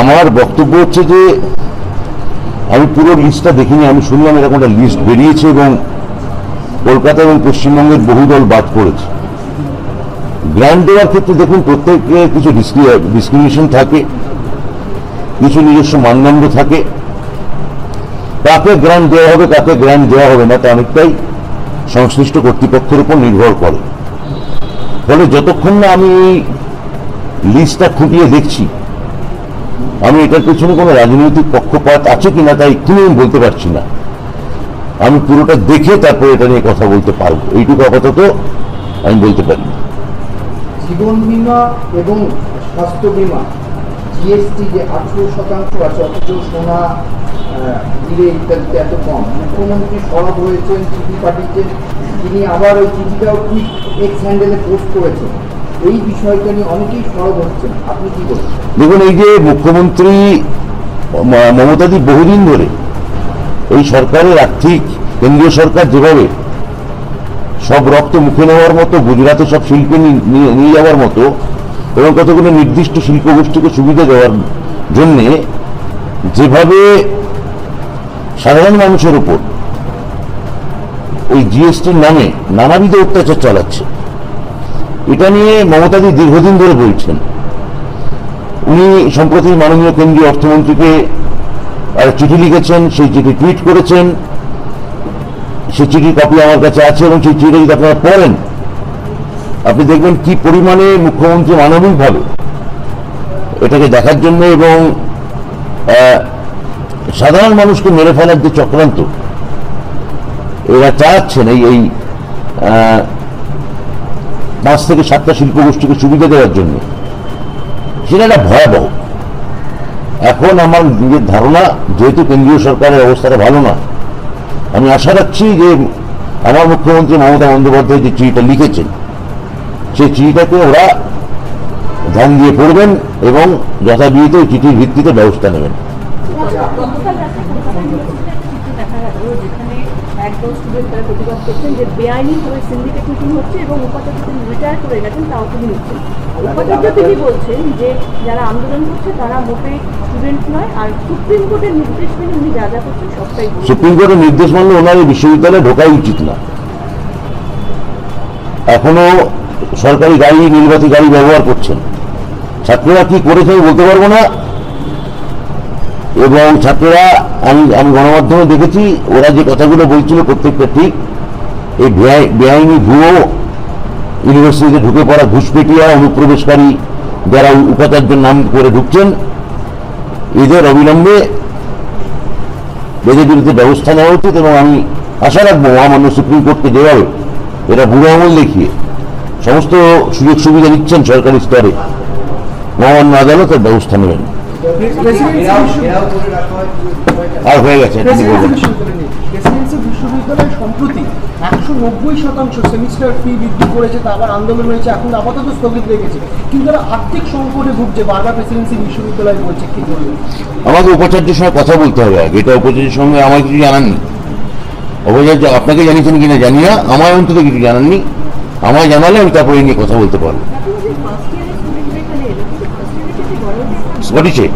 আমার বক্তব্য হচ্ছে যে, আমি পুরো লিস্টটা দেখিনি, আমি শুনলাম এরকম একটা লিস্ট বেরিয়েছে এবং কলকাতা এবং পশ্চিমবঙ্গের বহু দল বাদ পড়েছে। গ্র্যান্ড দেওয়ার ক্ষেত্রে দেখুন, প্রত্যেকে কিছু ডিসক্রিমিনেশন থাকে, কিছু নিজস্ব মানদণ্ড থাকে। কাকে গ্র্যান্ড দেওয়া হবে, কাকে গ্র্যান্ড দেওয়া হবে না, তা অনেকটাই সংশ্লিষ্ট কর্তৃপক্ষের উপর নির্ভর করে। ফলে যতক্ষণ না আমি লিস্টটা খুঁটিয়ে দেখছি আমি এটার পেছনে কোনো রাজনৈতিক পক্ষপাত আছে কিনা তাই এক্ষুনি আমি বলতে পারছি না। আমি পুরোটা দেখে তারপরে এটা নিয়ে কথা বলতে পারব। এইটুকু আপাতত আমি বলতে পারি জীবন বীমা এবং স্বাস্থ্য বীমা জিএসটি যে আঠেরো শতাংশ আছে, অথচ সোনা হিরে ইত্যাদিতে এত কম। মুখ্যমন্ত্রী সরব হয়েছেন চিঠি পাঠিয়েছেন, তিনি আবার ওই চিঠিটাও ঠিক এক্স হ্যান্ডেলে পোস্ট করেছেন। এই বিষয়টা নিয়ে অনেকেই সরব হচ্ছেন। আপনি কি দেখুন, এই যে মুখ্যমন্ত্রী মমতাদি বহুদিন ধরে এই সরকারের আর্থিক, কেন্দ্রীয় সরকার যেভাবে সব রক্ত মুখে নেওয়ার মতো, গুজরাটে সব শিল্পে নিয়ে যাওয়ার মতো, এবং কতগুলো নির্দিষ্ট শিল্প গোষ্ঠীকে সুবিধা দেওয়ার জন্যে যেভাবে সাধারণ মানুষের উপর ওই জিএসটির নামে নানাবিধ অত্যাচার চালাচ্ছে এটা নিয়ে মমতাদি দীর্ঘদিন ধরে বলছেন। উনি সম্প্রতি মাননীয় কেন্দ্রীয় অর্থমন্ত্রীকে চিঠি লিখেছেন, সেই চিঠি টুইট করেছেন। সেই চিঠির কপি আমার কাছে আছে এবং সেই চিঠি যদি আপনারা পড়েন, আপনি দেখবেন কি পরিমাণে মুখ্যমন্ত্রী মানবিকভাবে এটাকে দেখার জন্য এবং সাধারণ মানুষকে মেরে ফেলার যে চক্রান্ত, এরা চালাচ্ছেন এই এই পাঁচ থেকে সাতটা শিল্প গোষ্ঠীকে সুবিধা দেওয়ার জন্য। সেটা একটা ভয়াবহ। এখন আমার নিজের ধারণা, যেহেতু কেন্দ্রীয় সরকারের অবস্থাটা ভালো না, আমি আশা রাখছি যে আমার মুখ্যমন্ত্রী মমতা বন্দ্যোপাধ্যায় যে চিঠিটা লিখেছেন, সেই চিঠিটাকে ওরা ধ্যান দিয়ে পড়বেন এবং যথাবিহিত ওই চিঠির ভিত্তিতে ব্যবস্থা নেবেন। একদল স্টুডেন্ট তারা প্রতিবাদ করছেন যে বেআইনিভাবে সিন্ডিকেট মিটিং হচ্ছে এবং উপাচার্য তিনি রিটায়ার করে গেছেন, তাও তিনি নিচ্ছেন। উপাচার্য তিনি বলছেন যে যারা আন্দোলন করছে, তারা মোটেই স্টুডেন্ট নয়, আর সুপ্রিম কোর্টের নির্দেশ মেনে উনি যা যা করছেন, সবটাই সুপ্রিম কোর্টের নির্দেশ মানলে ওনার বিশ্ববিদ্যালয়ে ঢোকাই উচিত না। এখনও সরকারি গাড়ি নির্বাচী গাড়ি ব্যবহার করছেন। ছাত্ররা কি করেছে বলতে পারব না। এবং ছাত্ররা, আমি আমি গণমাধ্যমে দেখেছি, ওরা যে কথাগুলো বলছিল প্রত্যেকটা ঠিক, এই বেআই- বেআইনি ভুয়ো ইউনিভার্সিটিতে ঢুকে পড়া ঘুষপেটিয়া অনুপ্রবেশকারী যারা উপাচার্যের নাম করে ঢুকছেন, এদের অবিলম্বে এদের বিরুদ্ধে ব্যবস্থা নেওয়া উচিত এবং আমি আশা রাখব মহামান্য সুপ্রিম কোর্টকে যেভাবে এরা বুড়ো আমল দেখিয়ে সমস্ত সুযোগ সুবিধা দিচ্ছেন সরকারি স্তরে, মহামান্য আদালত এর ব্যবস্থা নেবেন। আর হয়ে গেছে তিনি বলবেন প্রেসিডেন্সি বিশ্ববিদ্যালয় সম্প্রতি একশো নব্বই শতাংশ সেমিস্টার ফি বৃদ্ধি করেছে তা আবার আন্দোলন হয়েছে এখন আপাতত স্থগিত রেখেছে কিন্তু তারা আর্থিক সংকটে ভুগছে বারবার প্রেসিডেন্সি বিশ্ববিদ্যালয় বলছে কি করবে আমাকে উপাচার্যের সঙ্গে কথা বলতে হবে আগে এটা উপাচার্যের সঙ্গে আমার কিছু জানাননি উপাচার্য আপনাকে জানিয়েছেন কিনা জানি না আমার অন্তত কিছু জানাননি। আমায় জানালে আমি তারপরে এই নিয়ে কথা বলতে পারব। দেখে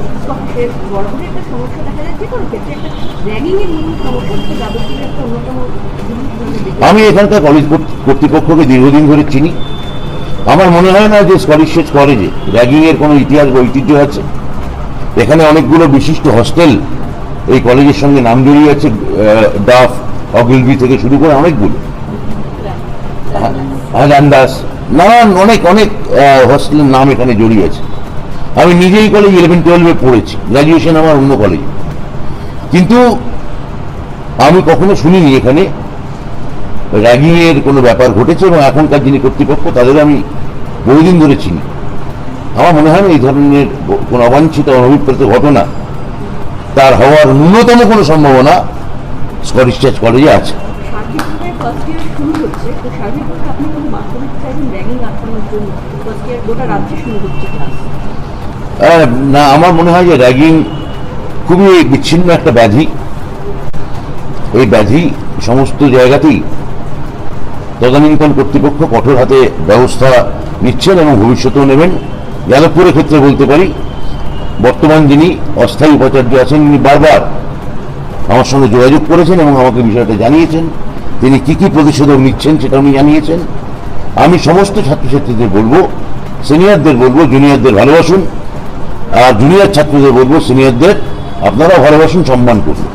আমি এখানকার কলেজ কর্তৃ- কর্তৃপক্ষকে দীর্ঘদিন ধরে চিনি। আমার মনে হয় না যে স্কলারশিপ কলেজে র্যাগিংয়ের কোনো ইতিহাস বা ঐতিহ্য আছে। এখানে অনেকগুলো বিশিষ্ট হস্টেল এই কলেজের সঙ্গে নাম জড়িয়ে আছে ডাফ, অগিলবি থেকে শুরু করে অনেকগুলো। নানান, অনেক অনেক হস্টেলের নাম এখানে জড়িয়ে আছে আমি নিজেই কলেজ ইলেভেন টুয়েলভে পড়েছি। গ্র্যাজুয়েশন আমার অন্য কলেজে কিন্তু আমি কখনো শুনিনি এখানে র্যাগিংয়ের কোনো ব্যাপার ঘটেছে এবং এখনকার যিনি কর্তৃপক্ষ তাদের আমি বহুদিন ধরে চিনি। আমার মনে হয় না এই ধরনের কোনো অবাঞ্ছিত, অনভিপ্রেত ঘটনা তার হওয়ার ন্যূনতম কোনো সম্ভাবনা স্কটিশ চার্চ কলেজে আছে। না, আমার মনে হয় যে র্যাগিং খুবই বিচ্ছিন্ন একটা ব্যাধি। এই ব্যাধি সমস্ত জায়গাতেই তদানীন্তন কর্তৃপক্ষ কঠোর হাতে ব্যবস্থা নিচ্ছেন এবং ভবিষ্যতেও নেবেন। যাদবপুরের ক্ষেত্রে বলতে পারি, বর্তমান যিনি অস্থায়ী উপাচার্য আছেন, তিনি বারবার আমার সঙ্গে যোগাযোগ করেছেন এবং আমাকে বিষয়টা জানিয়েছেন। তিনি কি কি প্রতিষেধক নিচ্ছেন সেটা উনি জানিয়েছেন। আমি সমস্ত ছাত্রছাত্রীদের বলব সিনিয়রদের বলব জুনিয়রদের ভালোবাসুন। আর জুনিয়র ছাত্রদের বলব সিনিয়রদের আপনারা ভালোবাসুন সম্মান করুন।